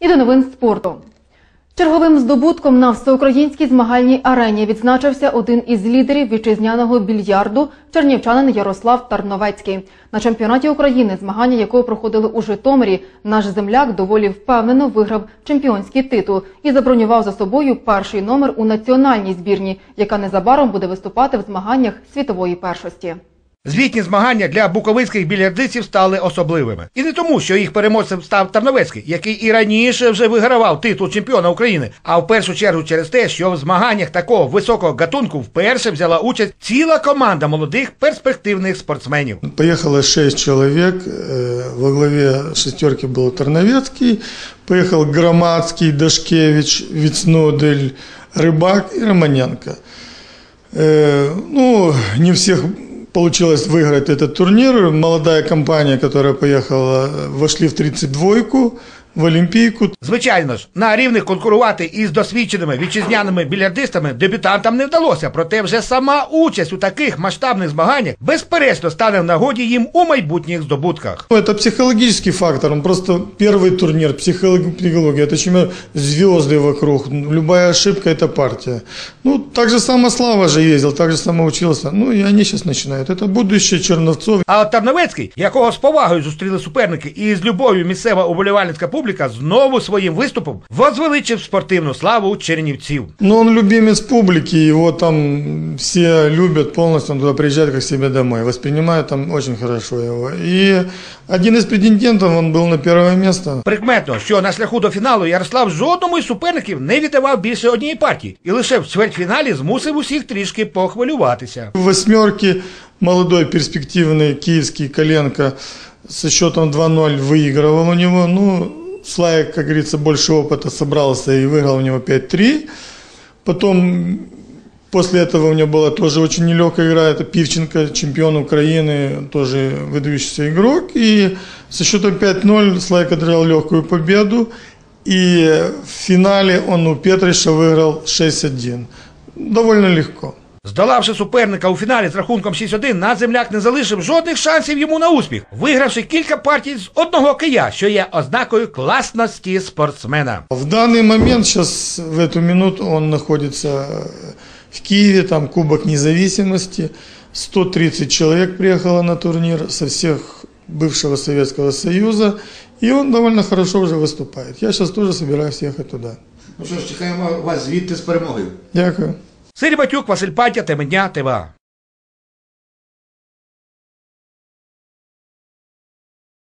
І до новин спорту. Черговим здобутком на всеукраїнській змагальній арені відзначився один із лідерів вітчизняного більярду чернівчанин Ярослав Тарновецький. На чемпіонаті України, змагання якого проходили у Житомирі, наш земляк доволі впевнено виграв чемпіонський титул і забронював за собою перший номер у національній збірні, яка незабаром буде виступати в змаганнях світової першості. Звітні змагання для буковинських більярдистів стали особливими. І не тому, що їх переможцем став Тарновецький, який і раніше вже вигравав титул чемпіона України, а в першу чергу через те, що в змаганнях такого високого гатунку вперше взяла участь ціла команда молодих перспективних спортсменів. Поехало шесть человек. э, Во главе шестерки был Тарновецкий. Поехал Громадский, Дашкевич, Вицнодель, Рыбак и Романенко. Э, Ну, не всех получилось выиграть этот турнир. Молодая компания, которая поехала, вошли в 32-ку, в Олимпийку. Звичайно ж, на рівних конкурувати із досвідченими вітчизняними більярдистами дебютантам не вдалося. Проте вже сама участь у таких масштабних змаганнях безперечно стане в нагоді їм у майбутніх здобутках. Ну, Это психологический фактор, он просто первый турнир, психолог- психология, это чемпионат, звезды вокруг, ну, любая ошибка это партия. Ну, так же само Слава же ездил, так же само учился, ну и они сейчас начинают. Это будущее Черновцов. А от Тарновецький, якого з повагою зустріли суперники, і з любов'ю місцева уболівальницька публіка, знову своїм виступом возвеличив спортивну славу чернівців. Но он любимец публики, его там все любят полностью, он туда приезжает как к себе домой, воспринимают там очень хорошо его. И один из претендентов, он был на первое место. Прикметно, що на шляху до фіналу Ярослав жодному із суперників не віддавав більше однієї партії, і лише в чвертьфіналі змусив усіх трішки похвилюватися. В восьмерке молодой перспективный киевский Коленко со счетом 2-0 выигрывал у него. Ну, Славик, как говорится, больше опыта собрался и выиграл у него 5-3. Потом после этого у него была тоже очень нелегкая игра. Это Пивченко, чемпион Украины, тоже выдающийся игрок. И со счетом 5-0 Славик одержал легкую победу. И в финале он у Петриша выиграл 6-1. Довольно легко. Здолавши суперника у фіналі з рахунком 6-1, надземляк не залишив жодних шансів йому на успіх, вигравши кілька партій з одного кия, що є ознакою класності спортсмена. В данный момент, сейчас в эту минуту он находится в Киеве, там Кубок Независимости. 130 человек приехало на турнир со всех бывшего Советского Союза. И он довольно хорошо уже выступает. Я сейчас тоже собираюсь ехать туда. Ну що ж, чекаємо вас звідти з перемогою. Дякую. Сирій Батюк, Василь Пантя, Темедня, ТВА.